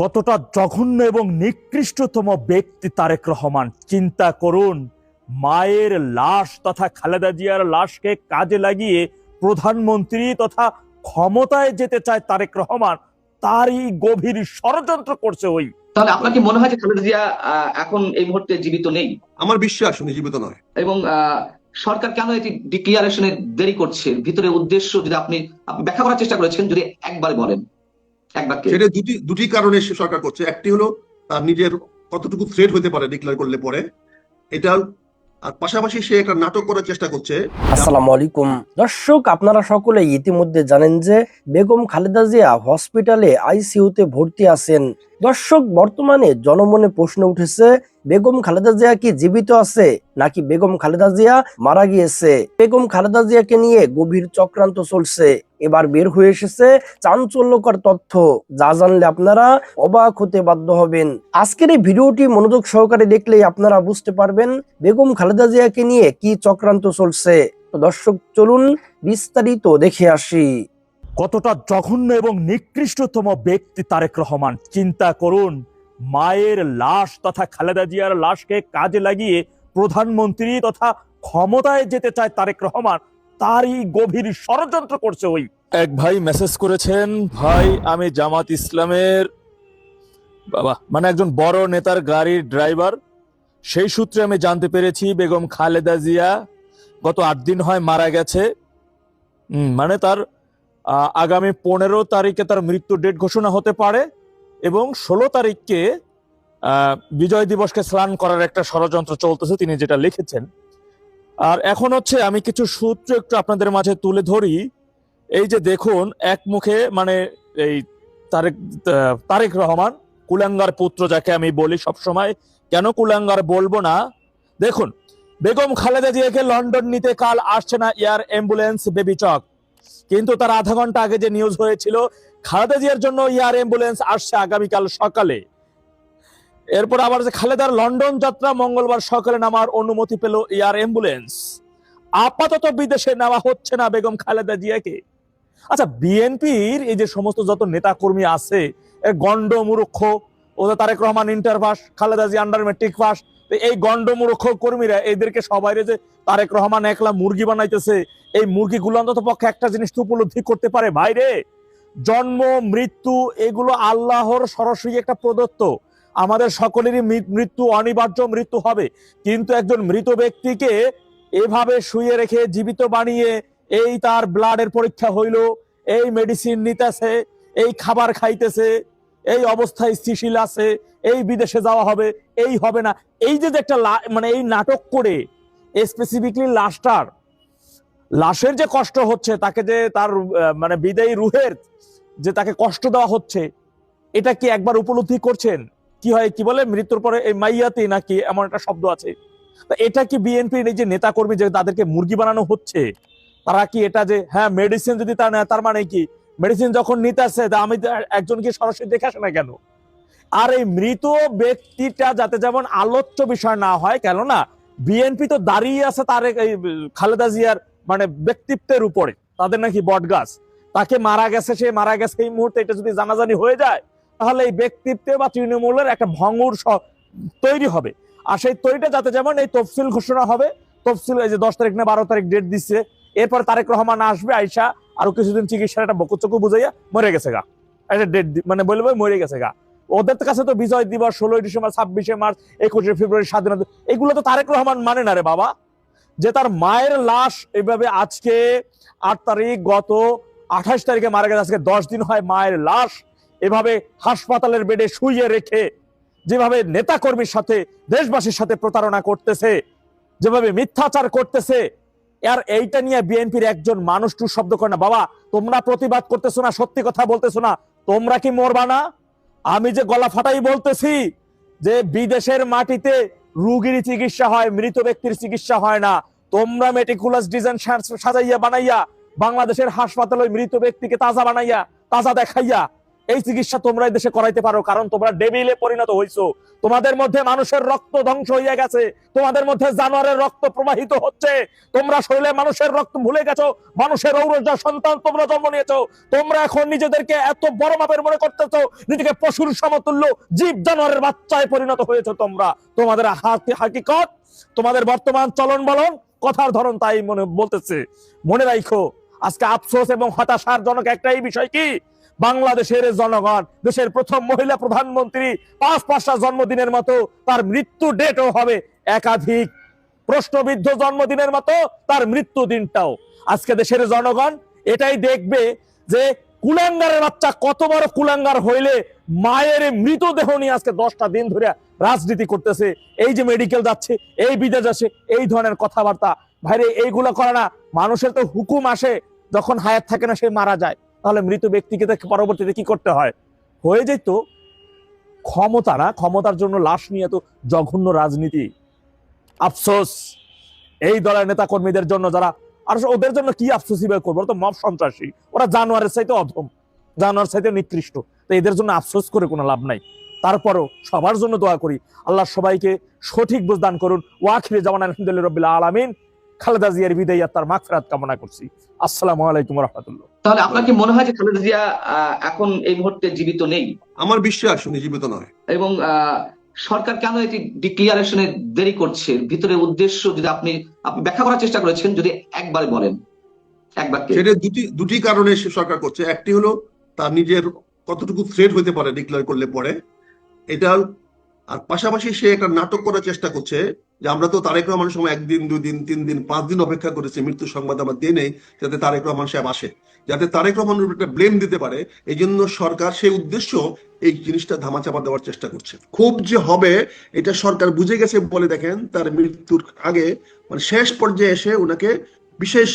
কতটা জঘন্য এবং নিকৃষ্টতম ব্যক্তি তারেক রহমান। চিন্তা করুন মায়ের লাশ তথা খালেদা জিয়ার লাশকে কাজে লাগিয়ে প্রধানমন্ত্রী তথা ক্ষমতায় যেতে চায় তারেক রহমান তারই গভীর ষড়যন্ত্র করছে ওই। তাহলে আপনার কি মনে হয় যে খালেদা জিয়া এখন এই মুহূর্তে জীবিত নেই? আমার বিশ্বাস উনি জীবিত নয়। এবং আহ, সরকার কেন এটি ডিক্লিয়ারেশনে দেরি করছে? ভিতরে উদ্দেশ্য যদি আপনি ব্যাখ্যা করার চেষ্টা করেছেন যদি একবার বলেন। এক বাক্যে সেটা দুটি দুটি কারণে সে সরকার করছে। একটি হলো তার নিজের কতটুকু থ্রেট হতে পারে ডিক্লেয়ার করলে পরে। এটা আর পাশাপাশি সে একটা নাটক করার চেষ্টা করছে। আসসালামু আলাইকুম। দর্শক আপনারা সকলে ইতিমধ্যে জানেন যে বেগম খালেদা জিয়া হসপিটালে আইসিইউতে ভর্তি আছেন। দর্শক বর্তমানে জনমনে প্রশ্ন উঠেছে বেগম খালেদা জিয়া কি জীবিত আছে নাকি বেগম খালেদা জিয়া মারা গিয়েছে? বেগম খালেদা জিয়াকে নিয়ে গভীর চক্রান্ত চলছে। এবার বের হয়ে এসেছে চাঞ্চল্যকর তথ্য। যা জানলে আপনারা অবাক হতে বাধ্য হবেন। আজকের এই ভিডিওটি মনোযোগ সহকারে দেখলেই আপনারা বুঝতে পারবেন বেগম খালেদা জিয়াকে নিয়ে কি চক্রান্ত চলছে। তো দর্শক, চলুন বিস্তারিত দেখে আসি। কতটা জঘন্য এবং নিকৃষ্টতম ব্যক্তি তারেক রহমান। চিন্তা করুন। মায়ের লাশ তথা খালেদা জিয়ার লাশকে কাজে লাগিয়ে প্রধানমন্ত্রী তথা ক্ষমতায় যেতে চায় তারেক রহমান, তারই গভীর ষড়যন্ত্র করছে ওই। এক ভাই মেসেজ করেছেন, ভাই, আমি জামাত ইসলামের বাবা মানে একজন বড় নেতার গাড়ির ড্রাইভার সেই সূত্রে আমি জানতে পেরেছি বেগম খালেদা জিয়া গত আট দিন হয় মারা গেছে। মানে তার আগামী পনেরো তারিখে তার মৃত্যু ডেট ঘোষণা হতে পারে। এবং ষোলো তারিখকে বিজয় দিবসকে স্নান করার একটা ষড়যন্ত্র চলতেছে, তিনি যেটা লিখেছেন। আর এখন হচ্ছে আমি কিছু সূত্র একটু আপনাদের মাঝে তুলে ধরি। এই যে দেখুন, এক মুখে মানে এই তারেক তারেক রহমান, কুলাঙ্গার পুত্র যাকে আমি বলি সব সময় কেন কুলাঙ্গার বলব না? দেখুন, বেগম খালেদা জিয়াকে লন্ডন নিতে কাল আসছে না এয়ার অ্যাম্বুলেন্স বেবি চক কিন্তু তার আধা ঘণ্টা আগে যে নিউজ হয়েছিল খালেদা জিয়ার জন্য এয়ার অ্যাম্বুলেন্স আসছে আগামীকাল সকালে। এরপর আবার যে খালেদার লন্ডন যাত্রা মঙ্গলবার সকালে নামার অনুমতি পেল এয়ার অ্যাম্বুলেন্স। আপাতত বিদেশে নেওয়া হচ্ছে না বেগম খালেদা জিয়াকে। আচ্ছা বিএনপির এই যে সমস্ত যত নেতা কর্মী আছে, এ গন্ড মূর্খ ওদের Tarek Rahman, inter pass Khaleda Zia, under matric pass এই গন্ড মূর্খ কর্মীরা, এদেরকে সবাই যে তারেক রহমান একলা মুরগি বানাইতেছে, এই মুরগিগুলো অন্তত পক্ষে একটা জিনিস উপলব্ধি করতে পারে ভাইরে জন্ম, মৃত্যু, এগুলো আল্লাহর সরাসরি একটা প্রদত্ত। আমাদের সকলেরই মৃত্যু অনিবার্য মৃত্যু হবে। কিন্তু একজন মৃত ব্যক্তিকে এভাবে শুয়ে রেখে জীবিত বানিয়ে এই তার ব্লাডের পরীক্ষা হইল, এই মেডিসিন নিতেছে, এই খাবার খাইতেছে, এই অবস্থায় স্থিতিশীল আছে, এই বিদেশে যাওয়া হবে, এই হবে না। এই যে একটা মানে এই নাটক করে স্পেসিফিকলি লাশটার, লাশের যে কষ্ট হচ্ছে, তাকে যে তার মানে বিদায়ী রুহের যে তাকে কষ্ট দেওয়া হচ্ছে, এটা কি একবার উপলব্ধি করছেন? কি হয়, কি বলে? মৃত্যুর পরে এই মাইয়াতে নাকি এমন একটা শব্দ আছে। এটা কি বিএনপির এই যে নেতা কর্মী যে তাদেরকে মুরগি বানানো হচ্ছে, তারা কি এটা যে হ্যাঁ মেডিসিন যদি তা নেয়, তার মানে কি? মেডিসিন যখন নিতে আসছে তা আমি একজনকে সরাসরি দেখে আসে না কেন? আর এই মৃত ব্যক্তিটা যাতে যেমন আলোচ্য বিষয় না হয়, কেননা বিএনপি তো দাঁড়িয়ে আছে তার এই, খালেদা জিয়ার মানে ব্যক্তিত্বের উপরে, তাদের নাকি বটগাছ। তাকে মারা গেছে, সে মারা গেছে এই মুহূর্তে, এটা যদি জানাজানি হয়ে যায়, তাহলে এই ব্যক্তিত্বে বা তৃণমূলের একটা ভঙ্গুর তৈরি হবে। আর সেই তৈরিটা যাতে যেমন এই তফসিল ঘোষণা হবে, তফসিল এই যে দশ তারিখ না বারো তারিখ ডেট দিচ্ছে এরপর তারেক রহমান আসবে, আইসা আরও কিছুদিন চিকিৎসার একটা বকুচকু বুঝাইয়া মরে গেছে গা। একটা ডেট মানে বলবে মরে গেছে গা। ওদের কাছে তো বিজয় দিবস, ষোলোই ডিসেম্বর, ছাব্বিশে মার্চ, একুশে ফেব্রুয়ারি, স্বাধীনতা এগুলো তো তারেক রহমান মানে না রে বাবা। যে তার মায়ের লাশ এইভাবে আজকে আট তারিখ গত আঠাশ তারিখে মারা গেছে, আজকে দশ দিন হয় মায়ের লাশ। এভাবে হাসপাতালের বেডে শুইয়ে রেখে যেভাবে নেতাকর্মীর সাথে, দেশবাসীর সাথে প্রতারণা করতেছে, যেভাবে মিথ্যাচার করতেছে, আর এইটা নিয়ে বিএনপির একজন মানুষ টু শব্দ করে না। বাবা, তোমরা প্রতিবাদ করতেছো না, সত্যি কথা বলতেছো না। তোমরা কি মরবা না? আমি যে গলা ফাটাই বলতেছি যে বিদেশের মাটিতে রুগীর চিকিৎসা হয়, মৃত ব্যক্তির চিকিৎসা হয় না। তোমরা মেটিকুলাস ডিজাইন সাজাইয়া বানাইয়া বাংলাদেশের হাসপাতালে মৃত ব্যক্তিকে তাজা বানাইয়া, তাজা দেখাইয়া এই চিকিৎসা তোমরা দেশে করাইতে পারো, কারণ তোমরা ডেবিলে পরিণত হইছো। তোমাদের মধ্যে মানুষের রক্ত ধ্বংস হইয়া গেছে, তোমাদের মধ্যে জানোয়ারের রক্ত প্রবাহিত হচ্ছে। তোমরা শরীরে মানুষের রক্ত ভুলে গেছো, মানুষের ঔরজা সন্তান তোমরা জন্ম নিয়েছো। তোমরা এখন নিজেদেরকে এত বড় মাপের মনে করতেছো, নিজেকে পশুর সমতুল্য জীব জানোয়ারের বাচ্চায় পরিণত হয়েছে তোমরা। তোমাদের হাতি হাকিকত, তোমাদের বর্তমান চলন বলন, কথার ধরন তাই মনে বলতেছে। মনে রাখো আজকে আফসোস এবং হতাশার জনক একটাই বিষয় কি? বাংলাদেশের জনগণ, দেশের প্রথম মহিলা প্রধানমন্ত্রী পাঁচ পাঁচটা জন্মদিনের মতো তার মৃত্যু ডেটও হবে একাধিক। প্রশ্নবিদ্ধ জন্মদিনের মতো তার মৃত্যু দিনটাও। আজকে দেশের জনগণ এটাই দেখবে যে কুলাঙ্গারের বাচ্চা কত বড় কুলাঙ্গার হইলে মায়ের মৃতদেহ নিয়ে আজকে দশটা দিন ধরে রাজনীতি করতেছে। এই যে মেডিকেল যাচ্ছে, এই বিদেশ যাচ্ছে, এই ধরনের কথাবার্তা। ভাইরে, এইগুলো করে না। মানুষের তো হুকুম আসে যখন হায়াত থাকে না সে মারা যায়। তাহলে মৃত ব্যক্তিকে তো পরবর্তীতে কি করতে হয়? হয়ে যেত ক্ষমতা না ক্ষমতার জন্য লাশ নিয়ে তো জঘন্য রাজনীতি। আফসোস! এই দলের নেতা কর্মীদের জন্য যারা, আর ওদের জন্য কি আফসোসই বা করব? তো মব সন্ত্রাসী। ওরা জানোয়ারের চাইতে অধম। জানোয়ার চাইতে নিকৃষ্ট। তো এদের জন্য আফসোস করে কোনো লাভ নাই। তারপরও সবার জন্য দোয়া করি। আল্লাহ সবাইকে সঠিক বুঝদান করুন। ওয়াখিরে জামান আলহামদুলিল্লাহ রবিল আলমিন। খালেদা জিয়ার বিদায় তার মাগফিরাত কামনা করছি। আসসালামু আলাইকুম রহমতুল্লাহ। তাহলে আপনার কি মনে হয় যে খালেদা জিয়া এখন এই মুহূর্তে জীবিত নেই? আমার বিশ্বাস উনি জীবিত নয়। এবং সরকার কেন এটি ডিক্লিয়ারেশনে দেরি করছে? ভিতরে উদ্দেশ্য যদি আপনি আপনি ব্যাখ্যা করার চেষ্টা করেছেন যদি একবার বলেন। এক বাক্যে। সেটা দুটি দুটি কারণে সে সরকার করছে। একটি হলো তার নিজের কতটুকু থ্রেট হতে পারে ডিক্লেয়ার করলে পরে। এটা আর পাশাপাশি সে একটা নাটক করার চেষ্টা করছে যে আমরা তো তারেক রহমানের সময় একদিন দুই দিন তিন দিন পাঁচ দিন অপেক্ষা করেছি মৃত্যুর সংবাদ আমরা দিয়ে নেই যাতে তারেক রহমান সাহেব আসে। যাতে তারেক রহমানের উপর একটা ব্লেম দিতে পারে এই জন্য সরকার সেই উদ্দেশ্য এই জিনিসটা ধামাচাপা দেওয়ার চেষ্টা করছে। খুব যে হবে এটা সরকার বুঝে গেছে বলে দেখেন তার মৃত্যুর আগে মানে শেষ পর্যায়ে এসে ওনাকে বিশেষ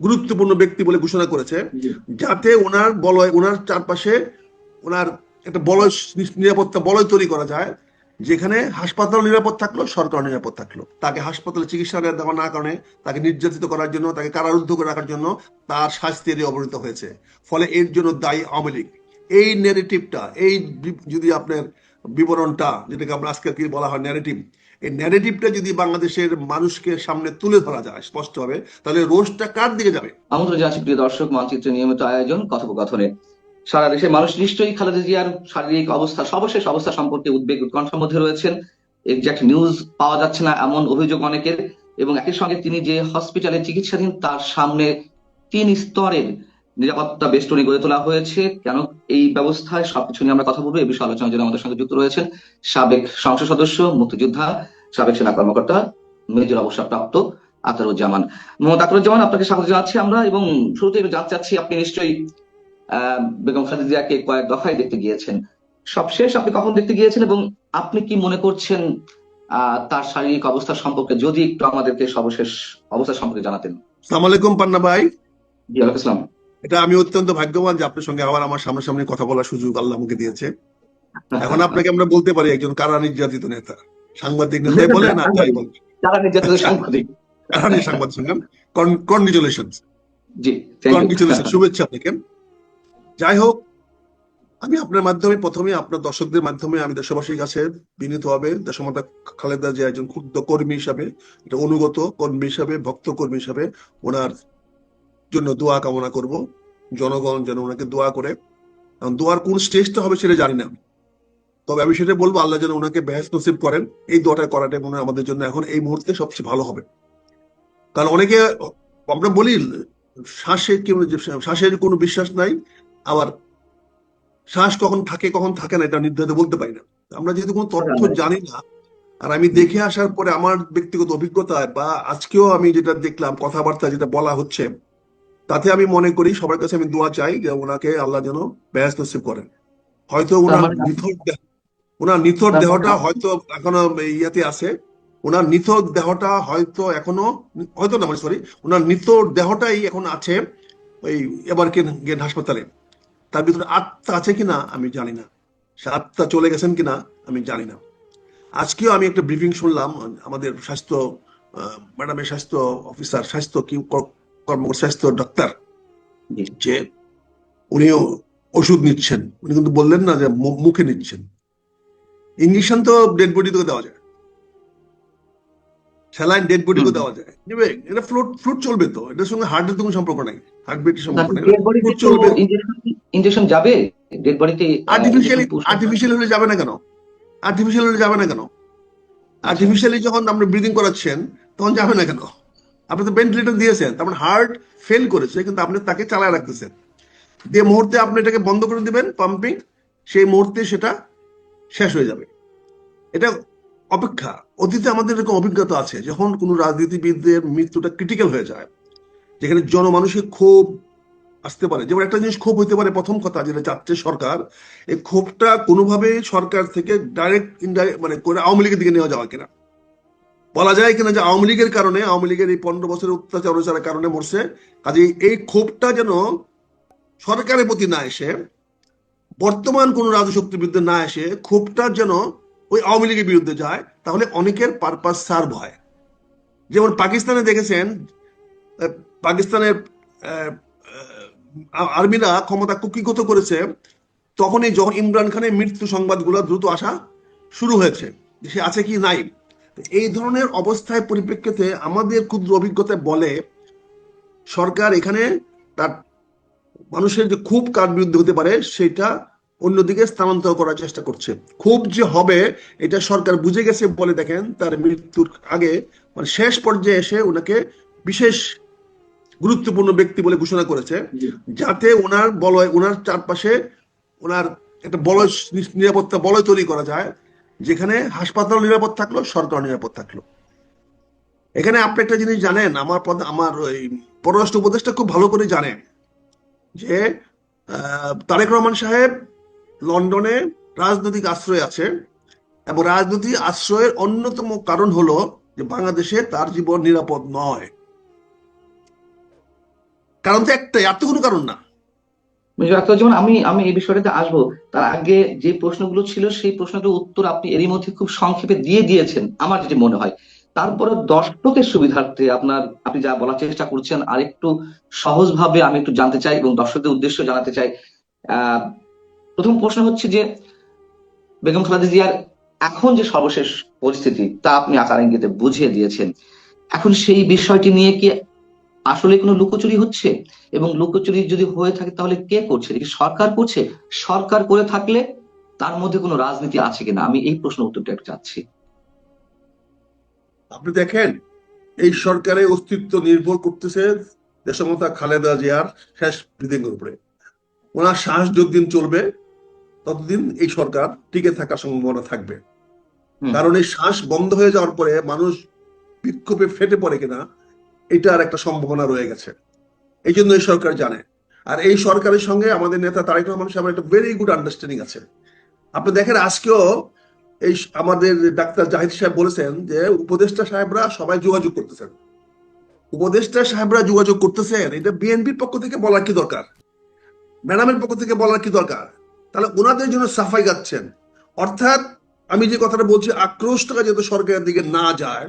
গুরুত্বপূর্ণ ব্যক্তি বলে ঘোষণা করেছে যাতে ওনার বলয় ওনার চারপাশে ওনার একটা বলয় নিরাপত্তা বলয় তৈরি করা যায়, যেখানে হাসপাতাল নিরাপদ থাকল সরকার নিরাপদ থাকল। তাকে হাসপাতালে চিকিৎসা দেওয়া না কারণে, তাকে নির্যাতিত করার জন্য, তাকে কারারুদ্ধ করে রাখার জন্য তার শাস্তি এর অবনীত হয়েছে। ফলে এর জন্য দায়ী আওয়ামী লীগ। এই ন্যারেটিভটা এই যদি আপনার বিবরণটা, যেটাকে আমরা আজকে কি বলা হয় ন্যারেটিভ এই ন্যারেটিভটা যদি বাংলাদেশের মানুষকে সামনে তুলে ধরা যায় স্পষ্ট স্পষ্টভাবে, তাহলে রোজটা কার দিকে যাবে? আমন্ত্রণ জানাচ্ছি প্রিয় দর্শক মানচিত্রের নিয়মিত আয়োজন, কথোপকথনে। সারা দেশের মানুষ নিশ্চয়ই খালেদা জিয়ার শারীরিক অবস্থা, সর্বশেষ অবস্থা সম্পর্কে উদ্বেগ উৎকণ্ঠার মধ্যে রয়েছেন। এক্সাক্ট নিউজ পাওয়া যাচ্ছে না এমন অভিযোগ অনেকের এবং একই সঙ্গে তিনি যে হসপিটালে চিকিৎসাধীন, তার সামনে তিন স্তরের নিরাপত্তা বেষ্টনী গড়ে তোলা হয়েছে। কেন এই ব্যবস্থায় সবকিছু নিয়ে আমরা কথা বলব এই বিষয়ে আলোচনার জন্য আমাদের সঙ্গে যুক্ত রয়েছেন সাবেক সংসদ সদস্য, মুক্তিযোদ্ধা, সাবেক সেনা কর্মকর্তা মেজর অবসরপ্রাপ্ত আতারুজ্জামান মোহাম্মদ আতারুজ্জামান আপনাকে স্বাগত জানাচ্ছি আমরা এবং শুরুতে জানতে চাচ্ছি, আপনি নিশ্চয়ই বেগম খালেদা জিয়াকে কয়েক দফায় দেখতে গিয়েছেন। সবশেষ আপনি কখন দেখতে গিয়েছেন এবং আপনি কি মনে করছেন তার শারীরিক অবস্থা সম্পর্কে যদি একটু আমাদেরকে সর্বশেষ অবস্থা সম্পর্কে জানাতেন? সালাম আলাইকুম পান্না ভাই। জি আসসালাম। এটা আমি অত্যন্ত ভাগ্যবান যে আপনার সঙ্গে আবার আমার সামনাসামনি কথা বলার সুযোগ আল্লাহ আমাকে দিয়েছে। এখন আপনাকে আমরা বলতে পারি একজন কারা নির্যাতিত নেতা। সাংবাদিক নেতাই বলে না যাই বলে। যারা নির্যাতিত সাংবাদিক। কারা সাংবাদিক সঙ্গে কনগ্রেচুলেশন জি কনগ্রেচুলেশন শুভেচ্ছা আপনাকে। যাই হোক, আমি আপনার মাধ্যমে প্রথমে, আপনার দর্শকদের মাধ্যমে আমি দেশবাসীর কাছে বিনীত হবে, দেশমাতা খালেদা যে একজন ক্ষুদ্র কর্মী হিসাবে, একটা অনুগত কর্মী হিসাবে, ভক্ত কর্মী হিসাবে ওনার জন্য দোয়া কামনা করব। জনগণ যেন ওনাকে দোয়া করে। কারণ দোয়ার কোন স্টেজটা হবে সেটা জানি না। তবে আমি সেটা বলব, আল্লাহ যেন ওনাকে বেহেস নসিব করেন। এই দোয়াটা করাটা মনে হয় আমাদের জন্য এখন এই মুহূর্তে সবচেয়ে ভালো হবে। কারণ অনেকে, আমরা বলি, শ্বাসের কি শ্বাসের কোনো বিশ্বাস নাই। আবার শ্বাস কখন থাকে কখন থাকে না এটা নির্ধারিত বলতে পারি না। আমরা যেহেতু কোনো তথ্য জানি। না আর আমি দেখে আসার পরে আমার ব্যক্তিগত অভিজ্ঞতায় বা আজকেও আমি যেটা দেখলাম কথাবার্তা যেটা বলা হচ্ছে তাতে আমি মনে করি সবার কাছে আমি দোয়া চাই যে ওনাকে আল্লাহ যেন ব্যস্ত নসিব করেন। হয়তো ওনার মানে- নিথর দেহ- ওনার নিথর দেহটা মানে- হয়তো এখনও ইয়াতে আছে ওনার নিথর দেহটা হয়তো এখনও হয়তো না মানে সরি ওনার নিথর দেহটাই এখন আছে ওই এবার হাসপাতালে। তার ভিতরে আত্মা আছে কিনা আমি জানি না। সে আত্মা চলে গেছেন কিনা আমি জানি না। আজকেও আমি একটা ব্রিফিং শুনলাম আমাদের স্বাস্থ্য ম্যাডামের স্বাস্থ্য অফিসার স্বাস্থ্য কি কর- কর্মকর্তা স্বাস্থ্য ডাক্তার যে উনিও ওষুধ নিচ্ছেন। উনি কিন্তু বললেন না যে মুখে নিচ্ছেন। ইঞ্জেকশন তো ডেড বডি থেকে দেওয়া যায়। Saline dead body hmm. দেওয়া যায়। নেবে এটা ফ্লুট ফ্লুট চলবে তো। এটার সঙ্গে হার্টের কোনো সম্পর্ক নাই। হার্ট বিটের সম্পর্ক নেই। ফ্লুট চলবে। ইনজেকশন যাবে। ডেড বডিতে আর্টিফিশিয়ালি আর্টিফিশিয়াল হলে যাবে না কেন? আর্টিফিশিয়াল হলে যাবে না কেন? আর্টিফিশিয়ালি যখন আপনি ব্রিদিং করাচ্ছেন তখন যাবে না কেন? আপনি তো ভেন্টিলেটর দিয়েছেন তার মানে হার্ট ফেল করেছে কিন্তু আপনি তাকে চালায় রাখতেছেন। যে মুহূর্তে আপনি এটাকে বন্ধ করে দিবেন পাম্পিং সেই মুহূর্তে সেটা শেষ হয়ে যাবে। এটা অপেক্ষা। অতীতে আমাদের এরকম অভিজ্ঞতা আছে, যখন কোনো রাজনীতিবিদদের মৃত্যুটা ক্রিটিক্যাল হয়ে যায়, যেখানে জনমানুষের ক্ষোভ আসতে পারে। যেমন একটা জিনিস ক্ষোভ হইতে পারে, প্রথম কথা যেটা চাচ্ছে সরকার, এই ক্ষোভটা কোনোভাবে সরকার থেকে ডাইরেক্ট ইনডাইরেক্ট মানে করে আওয়ামী লীগের দিকে নেওয়া যাওয়া কিনা। বলা যায় কিনা যে আওয়ামী লীগের কারণে, আওয়ামী লীগের এই পনেরো বছরের অত্যাচার অত্যাচারের কারণে মরছে। কাজে এই ক্ষোভটা যেন সরকারের প্রতি না এসে, বর্তমান কোন রাজশক্তির বিরুদ্ধে না এসে, ক্ষোভটা যেন ওই আওয়ামী লীগের বিরুদ্ধে যায়, তাহলে অনেকের পারপাস সার্ভ হয়। যেমন পাকিস্তানে দেখেছেন পাকিস্তানের আর্মিরা ক্ষমতা কুকিগত করেছে, তখনই যখন ইমরান খানের মৃত্যু সংবাদগুলো দ্রুত আসা শুরু হয়েছে সে আছে কি নাই। এই ধরনের অবস্থায় পরিপ্রেক্ষিতে আমাদের ক্ষুদ্র অভিজ্ঞতায় বলে, সরকার এখানে তার মানুষের যে খুব কার বিরুদ্ধে হতে পারে, সেটা অন্যদিকে স্থানান্তর করার চেষ্টা করছে। খুব যে হবে এটা সরকার বুঝে গেছে বলে দেখেন তার মৃত্যুর আগে। মানে শেষ পর্যায়ে এসে ওনাকে বিশেষ গুরুত্বপূর্ণ ব্যক্তি বলে ঘোষণা করেছে। যাতে ওনার বলয় ওনার চারপাশে ওনার একটা বলয় নিরাপত্তা বলয় তৈরি করা যায় যেখানে হাসপাতাল নিরাপদ থাকল সরকার নিরাপদ থাকল। এখানে আপনি একটা জিনিস জানেন আমার আমার ওই পররাষ্ট্র উপদেষ্টা খুব ভালো করে জানেন যে আহ, তারেক রহমান সাহেব লন্ডনে রাজনৈতিক আশ্রয় আছে এবং রাজনৈতিক আশ্রয়ের অন্যতম কারণ হলো যে বাংলাদেশে তার জীবন নিরাপদ নয়। কারণ তো একটাই, আর তো কোনো কারণ না। যেমন আমি আমি এই বিষয়টাতে আসব। তার আগে যে প্রশ্নগুলো ছিল, সেই প্রশ্নটার উত্তর আপনি এরই মধ্যে খুব সংক্ষেপে দিয়ে দিয়েছেন, আমার যেটি মনে হয়। তারপরে দর্শকের সুবিধার্থে আপনার, আপনি যা বলার চেষ্টা করছেন আর একটু সহজভাবে আমি একটু জানতে চাই এবং দর্শকদের উদ্দেশ্য জানাতে চাই। আহ প্রথম প্রশ্ন হচ্ছে যে, বেগম খালেদা জিয়ার এখন যে সর্বশেষ পরিস্থিতি, তা আপনি আকার ইঙ্গিতে বুঝিয়ে দিয়েছেন। এখন সেই বিষয়টি নিয়ে কি আসলে কোনো লুকোচুরি হচ্ছে? এবং লুকোচুরি যদি হয়ে থাকে, তাহলে কে করছে? সরকার করছে? সরকার করে থাকলে তার মধ্যে কোনো রাজনীতি আছে কিনা? আমি এই প্রশ্ন উত্তরটা একটু চাচ্ছি। আপনি দেখেন, এই সরকারের অস্তিত্ব নির্ভর করতেছে দেশমতা খালেদা জিয়ার শেষ ব্রিদিং উপরে। ওনার শ্বাস যতদিন চলবে ততদিন এই সরকার টিকে থাকার সম্ভাবনা থাকবে। কারণ এই শ্বাস বন্ধ হয়ে যাওয়ার পরে মানুষ বিক্ষোভে ফেটে পড়ে কিনা এটার একটা সম্ভাবনা রয়ে গেছে। এই জন্য এই সরকার জানে। আর এই সরকারের সঙ্গে আমাদের নেতা তারেক রহমান সাহেবের একটা ভেরি গুড আন্ডারস্ট্যান্ডিং আছে। আপনি দেখেন আজকেও এই আমাদের ডাক্তার জাহিদ সাহেব বলেছেন যে উপদেষ্টা সাহেবরা সবাই যোগাযোগ করতেছেন। উপদেষ্টা সাহেবরা যোগাযোগ করতেছেন এটা বিএনপির পক্ষ থেকে বলার কি দরকার? ম্যাডামের পক্ষ থেকে বলার কি দরকার? তাহলে ওনাদের জন্য সাফাই গাচ্ছেন। অর্থাৎ আমি যে কথাটা বলছি আক্রোশটা যাতে সরকারের দিকে না যায়,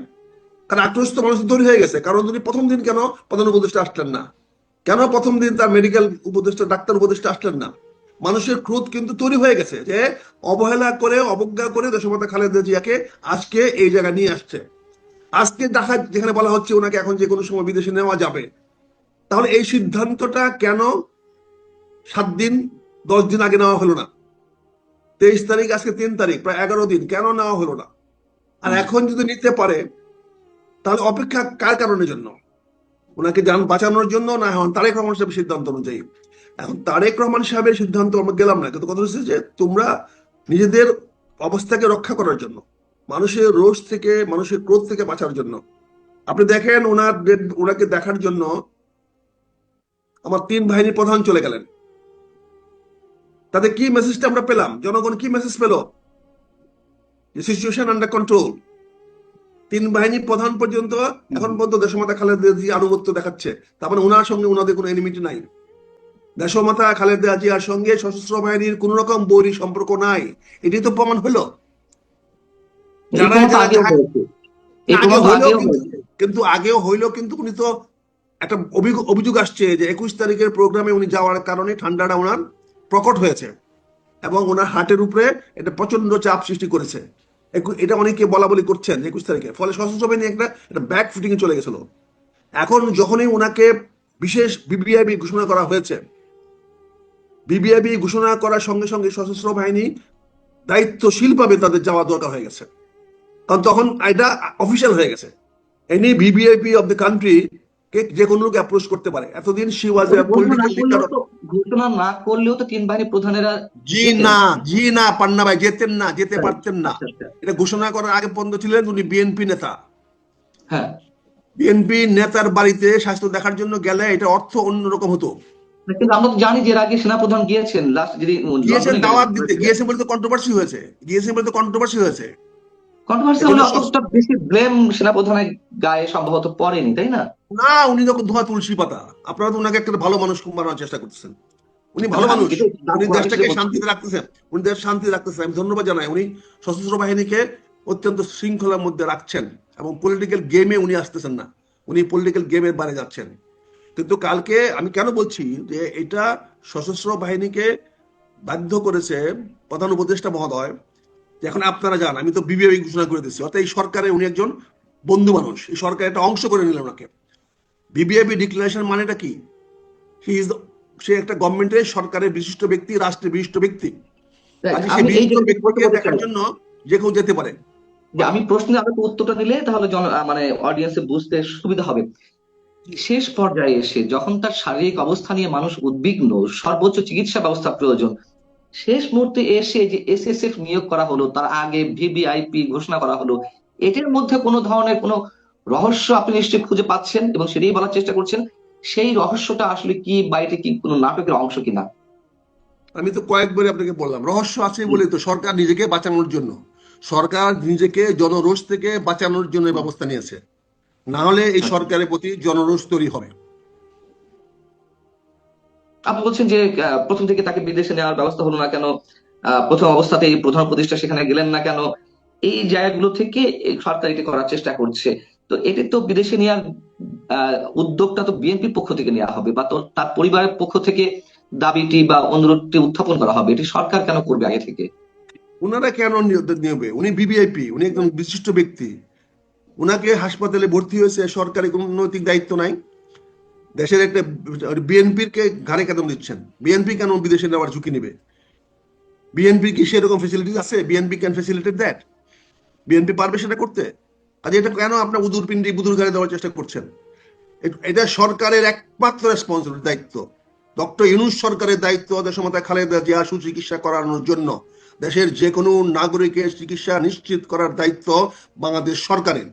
কারণ আক্রোশ তো মানুষ তৈরি হয়ে গেছে। কারণ তিনি প্রথম দিন কেন প্রধান উপদেষ্টা আসলেন না? কেন প্রথম দিন তার মেডিকেল উপদেষ্টা, ডাক্তার উপদেষ্টা আসলেন না? মানুষের ক্রোধ কিন্তু তৈরি হয়ে গেছে যে অবহেলা করে, অবজ্ঞা করে দেশমাতা খালেদা জিয়াকে আজকে এই জায়গায় নিয়ে আসছে। আজকে দেখা যেখানে বলা হচ্ছে ওনাকে এখন যে কোনো সময় বিদেশে নেওয়া যাবে। তাহলে এই সিদ্ধান্তটা কেন সাত দিন দশ দিন আগে নেওয়া হলো না। তেইশ তারিখ আজকে তিন তারিখ প্রায় এগারো দিন। কেন নেওয়া হলো না? আর এখন যদি নিতে পারে তাহলে অপেক্ষা কার কারণের জন্য? ওনাকে যান বাঁচানোর জন্য না এখন তারেক রহমান সাহেবের সিদ্ধান্ত অনুযায়ী? এখন তারেক রহমান সাহেবের সিদ্ধান্ত আমরা গেলাম না কিন্তু কথা হচ্ছে যে তোমরা নিজেদের অবস্থাকে রক্ষা করার জন্য মানুষের রোষ থেকে মানুষের ক্রোধ থেকে বাঁচার জন্য। আপনি দেখেন ওনার ওনাকে দেখার জন্য আমার তিন বাহিনীর প্রধান চলে গেলেন। তাতে কি মেসেজটা আমরা পেলাম? জনগণ কি মেসেজ পেল? সিচুয়েশন আন্ডার কন্ট্রোল তিন বাহিনী প্রধান পর্যন্ত এখন পর্যন্ত দেশমাতা খালেদা জিয়া আনুগত্য দেখাচ্ছে। তার মানে ওনার সঙ্গে ওনাদের কোনো এনিমিটি নাই। দেশমাতা খালেদা জিয়ার সঙ্গে সশস্ত্র বাহিনীর কোন রকম বৈরী সম্পর্ক নাই। এটি তো প্রমাণ হলো। কিন্তু- আগেও হইল কিন্তু উনি তো একটা অভিযোগ অভিযোগ আসছে যে একুশ তারিখের প্রোগ্রামে উনি যাওয়ার কারণে ঠান্ডাটা ওনার প্রকট হয়েছে এবং ওনার হার্টের উপরে এটা প্রচণ্ড চাপ সৃষ্টি করেছে। এটা অনেকে বলা বলি করছেন একুশ তারিখে। ফলে সশস্ত্র বাহিনী একটা একটা ব্যাক ফুটিং চলে গেছিল। এখন যখনই ওনাকে বিশেষ বিবিআইবি ঘোষণা করা হয়েছে বিবিআইবি ঘোষণা করার সঙ্গে সঙ্গে সশস্ত্র বাহিনী দায়িত্বশীলভাবে তাদের যাওয়া দরকার হয়ে গেছে। কারণ তখন এটা অফিসিয়াল হয়ে গেছে। Any VVIP of the country কে যে কোনো লোক অ্যাপ্রোচ করতে পারে। এতদিন শি ওয়াজ এ ঘোষণা না পলিটিক্যাল করলেও তো- ঘোষণা না করলেও তো তিন বাহিনী প্রধানেরা জি না জি না পান্না ভাই যেতেন না যেতে পারতেন না। আচ্ছা, আচ্ছা। এটা ঘোষণা করার আগে পর্যন্ত ছিলেন উনি বিএনপি নেতা। হ্যাঁ। বিএনপি নেতার বাড়িতে স্বাস্থ্য দেখার জন্য গেলে এটা অর্থ অন্যরকম হতো। কিন্তু আমরা তো জানি যে এর আগে সেনাপ্রধান গিয়েছেন লাস্ট যদি গিয়েছেন দাওয়াত দিতে গিয়েছেন বলে তো কন্ট্রোভার্সি হয়েছে গিয়েছেন বলে তো কন্ট্রোভার্সি হয়েছে। কন্ট্রোভার্সি হলে অতটা বেশি ব্লেম সেনাপ্রধানের গায়ে সম্ভবত পড়েনি তাই না? না উনি যখন ধোয়া তুলসী পাতা আপনারা তো ওনাকে একটা ভালো মানুষ বানানোর চেষ্টা করতেছেন। উনি ভালো মানুষ। উনি দেশটাকে শান্তিতে রাখতেছেন উনি দেশ শান্তিতে রাখতেছেন। আমি ধন্যবাদ জানাই। উনি সশস্ত্র বাহিনীকে অত্যন্ত শৃঙ্খলার মধ্যে রাখছেন এবং পলিটিক্যাল গেমে উনি আসতেছেন না। উনি পলিটিক্যাল গেমের বাইরে যাচ্ছেন। কিন্তু কালকে আমি কেন বলছি যে এটা সশস্ত্র বাহিনীকে বাধ্য করেছে প্রধান উপদেষ্টা মহোদয় এখন আপনারা যান আমি তো বিবিআই ঘোষণা করে দিচ্ছি। অর্থাৎ এই সরকারে উনি একজন বন্ধু মানুষ। এই সরকার একটা অংশ করে নিলেন ওনাকে। বিবিআইপি ডিক্লারেশন মানেটা কি? হি ইজ সে একটা গভর্নমেন্টের সরকারের বিশিষ্ট ব্যক্তি রাষ্ট্রের বিশিষ্ট ব্যক্তি। ব্যক্তিকে দেখার জন্য যে কেউ যেতে পারে। যে আমি প্রশ্নে একটু উত্তরটা দিলে তাহলে মানে অডিয়েন্সে বুঝতে সুবিধা হবে। শেষ পর্যায়ে এসে যখন তার শারীরিক অবস্থা নিয়ে মানুষ উদ্বিগ্ন সর্বোচ্চ চিকিৎসা ব্যবস্থা প্রয়োজন শেষ মুহূর্তে এসে যে এসএসএফ নিয়োগ করা হলো তার আগে ভিভিআইপি ঘোষণা করা হলো এটার মধ্যে কোনো ধরনের কোনো রহস্য আপনি নিশ্চয়ই খুঁজে পাচ্ছেন এবং সেটাই বলার চেষ্টা করছেন সেই রহস্যটা আসলে কি বাইরে কি কোনো নাটকের অংশ কিনা? আমি তো কয়েকবার আপনাকে বললাম রহস্য আছে বলে তো সরকার নিজেকে বাঁচানোর জন্য। সরকার নিজেকে জনরোষ থেকে বাঁচানোর জন্য ব্যবস্থা নিয়েছে। না হলে এই সরকারের প্রতি জনরোষ তৈরি হবে। আপনি বলছেন যে প্রথম থেকে তাকে বিদেশে নেওয়ার ব্যবস্থা হলো না কেন? প্রথম অবস্থাতেই প্রধান উপদেষ্টা সেখানে গেলেন না কেন? এই জায়গাগুলো থেকে এই সরকার এটি করার চেষ্টা করছে। তো এটি তো বিদেশে নেওয়ার উদ্যোগটা তো বিএনপির পক্ষ থেকে নেওয়া হবে বা তার পরিবারের পক্ষ থেকে দাবিটি বা অনুরোধটি উত্থাপন করা হবে। এটি সরকার কেন করবে আগে থেকে? ওনারা কেন নেবে? উনি বিবিআইপি উনি একজন বিশিষ্ট ব্যক্তি। উনাকে হাসপাতালে ভর্তি হয়েছে সরকারের কোনো নৈতিক দায়িত্ব নাই। দেশের একটা বিএনপির কে ঘাড়ে কেন দিচ্ছেন? বিএনপি কেন বিদেশে নেওয়ার ঝুঁকি নেবে? বিএনপি কি সেরকম ফেসিলিটি আছে? BNP can facilitate that BNP পারবে সেটা করতে? আজ এটা কেন আপনার উদুর পিন্ডি বুদুর ঘাড়ে দেওয়ার চেষ্টা করছেন? এটা সরকারের একমাত্র রেসপন্সিবিলিটি দায়িত্ব। ডক্টর ইউনুস সরকারের দায়িত্ব দেশমাতা খালেদা জিয়া সুচিকিৎসা করানোর জন্য। দেশের যে কোনো নাগরিকের চিকিৎসা নিশ্চিত করার দায়িত্ব বাংলাদেশ সরকারের।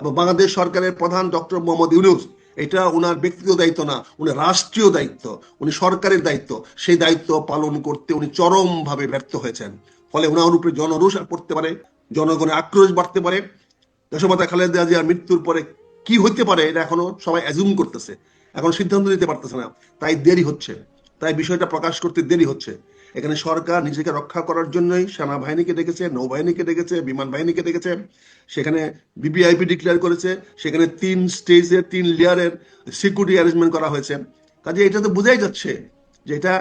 এবং বাংলাদেশ সরকারের প্রধান ডক্টর মোহাম্মদ ইউনুস। এটা ওনার ব্যক্তিগত দায়িত্ব না, উনি রাষ্ট্রীয় দায়িত্ব, উনি সরকারের দায়িত্ব। সেই দায়িত্ব পালন করতে উনি চরমভাবে ব্যর্থ হয়েছেন। ফলে ওনার উপরে জনরোষ পড়তে পারে, জনগণের আক্রোশ বাড়তে পারে। দেশমাতা খালেদা জিয়ার মৃত্যুর পরে কি হতে পারে, এটা এখনও সবাই অ্যাজুম করতেছে। এখন সিদ্ধান্ত নিতে পারতেছে না। তাই দেরি হচ্ছে। তাই বিষয়টা প্রকাশ করতে দেরি হচ্ছে। এখানে সরকার নিজেকে রক্ষা করার জন্যই সেনাবাহিনীকে ডেকেছে, নৌবাহিনীকে ডেকেছে বিমান বাহিনীকে ডেকেছে। সেখানে বিবিআইপি ডিক্লেয়ার করেছে। সেখানে তিন স্টেজের তিন লেয়ারের সিকিউরিটি অ্যারেঞ্জমেন্ট করা হয়েছে। কাজে এটা তো বোঝাই যাচ্ছে যে এটা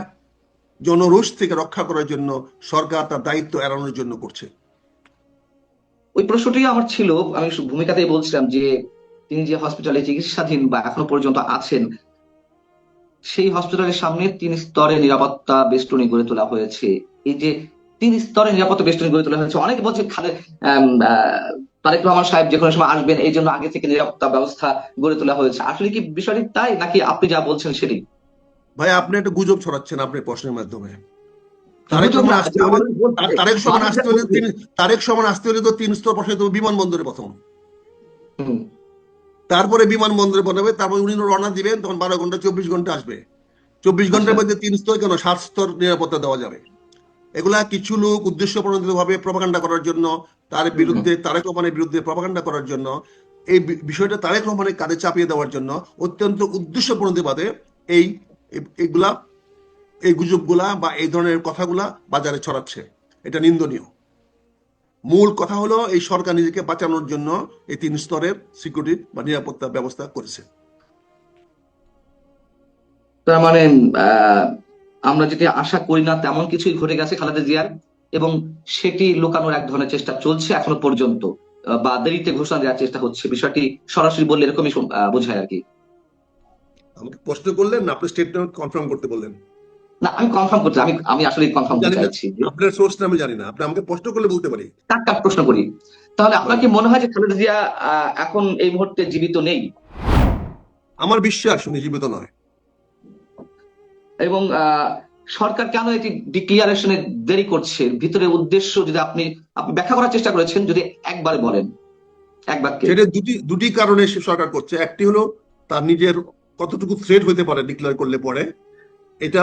জনরোষ থেকে রক্ষা করার জন্য সরকার তার দায়িত্ব এড়ানোর জন্য করছে। ওই প্রশ্নটি আমার ছিল, আমি ভূমিকাতেই বলছিলাম যে তিনি যে হসপিটালে চিকিৎসাধীন বা এখনও পর্যন্ত আছেন সেই হসপিটালের সামনে তিন স্তরে নিরাপত্তা বেষ্টনী গড়ে তোলা হয়েছে। এই যে তিন স্তরে নিরাপত্তা বেষ্টনী গড়ে তোলা হয়েছে অনেকে বলছে খালে তারেক রহমান সাহেব যে কোনো সময় আসবেন এই জন্য আগে থেকে নিরাপত্তা ব্যবস্থা গড়ে তোলা হয়েছে। আসলে কি বিষয়টি তাই নাকি আপনি যা বলছেন সেটি? ভাই আপনি একটা গুজব ছড়াচ্ছেন আপনি প্রশ্নের মাধ্যমে। তারেক রহমান আসতে হলে তারেক সমান আসতে হলে তিন তারেক সমান আসতে হলে তো তিন স্তর হবে বিমানবন্দরে প্রথম। হুম, তারপরে বিমানবন্দরে বানাবে তারপরে উনি রওনা দিবেন তখন বারো ঘণ্টা চব্বিশ ঘণ্টা আসবে। চব্বিশ ঘণ্টার আচ্ছা। মধ্যে তিন স্তর কেন? সাত স্তর নিরাপত্তা দেওয়া যাবে। এগুলা কিছু লোক উদ্দেশ্য প্রণোদিত ভাবে প্রপাগান্ডা করার জন্য তার বিরুদ্ধে তারেক রহমানের বিরুদ্ধে প্রপাগান্ডা করার জন্য এই বিষয়টা তারেক রহমানের কাঁধে চাপিয়ে দেওয়ার জন্য অত্যন্ত উদ্দেশ্য প্রণোদিতভাবে এই এগুলা এই গুজবগুলা বা এই ধরনের কথাগুলা বাজারে ছড়াচ্ছে। এটা নিন্দনীয়। মূল কথা হলো এই সরকার নিজেকে বাঁচানোর জন্য এই তিন স্তরের সিকিউরিটি বা নিরাপত্তা ব্যবস্থা করেছে। তার মানে আমরা যেটি আশা করি না তেমন কিছুই ঘটে গেছে খালেদা জিয়ার এবং সেটি লুকানোর এক ধরনের চেষ্টা চলছে এখনও পর্যন্ত। বা দেরিতে ঘোষণা দেওয়ার চেষ্টা হচ্ছে। বিষয়টি সরাসরি বললে এরকমই বোঝায় আর কি। আমাকে প্রশ্ন করলেন না আপনি স্টেটমেন্ট কনফার্ম করতে বললেন। না আমি কনফার্ম করতে আমি আমি আসলে কনফার্ম করতে চাইছি আপনার সোর্সটা আমি জানি না আপনি আমাকে প্রশ্ন করলে বলতে পারি। কাট কাট প্রশ্ন করি। তাহলে আপনার কি মনে হয় যে খালেদা জিয়া এখন এই মুহূর্তে জীবিত নেই? আমার বিশ্বাস উনি জীবিত নয়। এবং সরকার কেন এটি ডিক্লিয়ারেশনে দেরি করছে? ভিতরে উদ্দেশ্য যদি আপনি আপনি ব্যাখ্যা করার চেষ্টা করেছেন যদি একবারে বলেন। এক বাক্যে সেটা দুটি দুটি কারণে সে সরকার করছে। একটি হলো তার নিজের কতটুকু থ্রেড হতে পারে ডিক্লেয়ার করলে পরে। এটা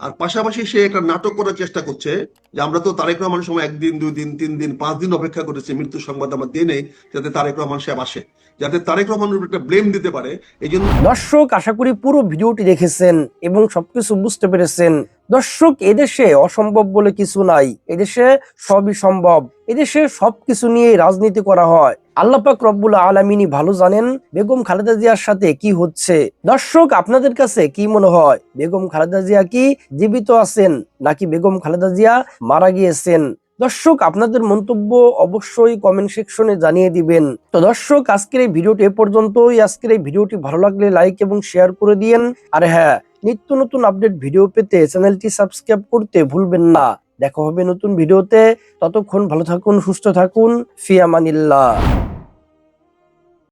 আর পাশাপাশি সে একটা নাটক করার চেষ্টা করছে যে আমরা তো তারেক রহমান সময় একদিন দুই দিন তিন দিন পাঁচ দিন অপেক্ষা করেছি মৃত্যু সংবাদ আমার দিয়ে নেই, যাতে তারেক রহমান সাহেব আসে। যাতে তারেক রহমানের একটা ব্লেম দিতে পারে, এই জন্য দর্শক, আশা করি পুরো ভিডিওটি দেখেছেন এবং সবকিছু বুঝতে পেরেছেন। দর্শক, এদেশে অসম্ভব বলে কিছু নাই। এদেশে সবই সম্ভব। এদেশে সবকিছু নিয়ে রাজনীতি করা হয়। আল্লাপাক রব্বুল আলমিনী ভালো জানেন বেগম খালেদা জিয়ার সাথে কি হচ্ছে। দর্শক, আপনাদের কাছে কি মনে হয়? বেগম খালেদা জিয়া কি জীবিত আছেন, নাকি বেগম খালেদা জিয়া মারা গিয়েছেন? দর্শক, আপনাদের মন্তব্য অবশ্যই কমেন্ট সেকশনে জানিয়ে দিবেন। তো দর্শক, আজকের এই ভিডিওটি এ পর্যন্তই। আজকের এই ভিডিওটি ভালো লাগলে লাইক এবং শেয়ার করে দিয়েন। আর হ্যাঁ নিত্য নতুন আপডেট ভিডিও পেতে চ্যানেলটি সাবস্ক্রাইব করতে ভুলবেন না। দেখা হবে নতুন ভিডিওতে। ততক্ষণ ভালো থাকুন, সুস্থ থাকুন। ফিয়ামানিল্লাহ।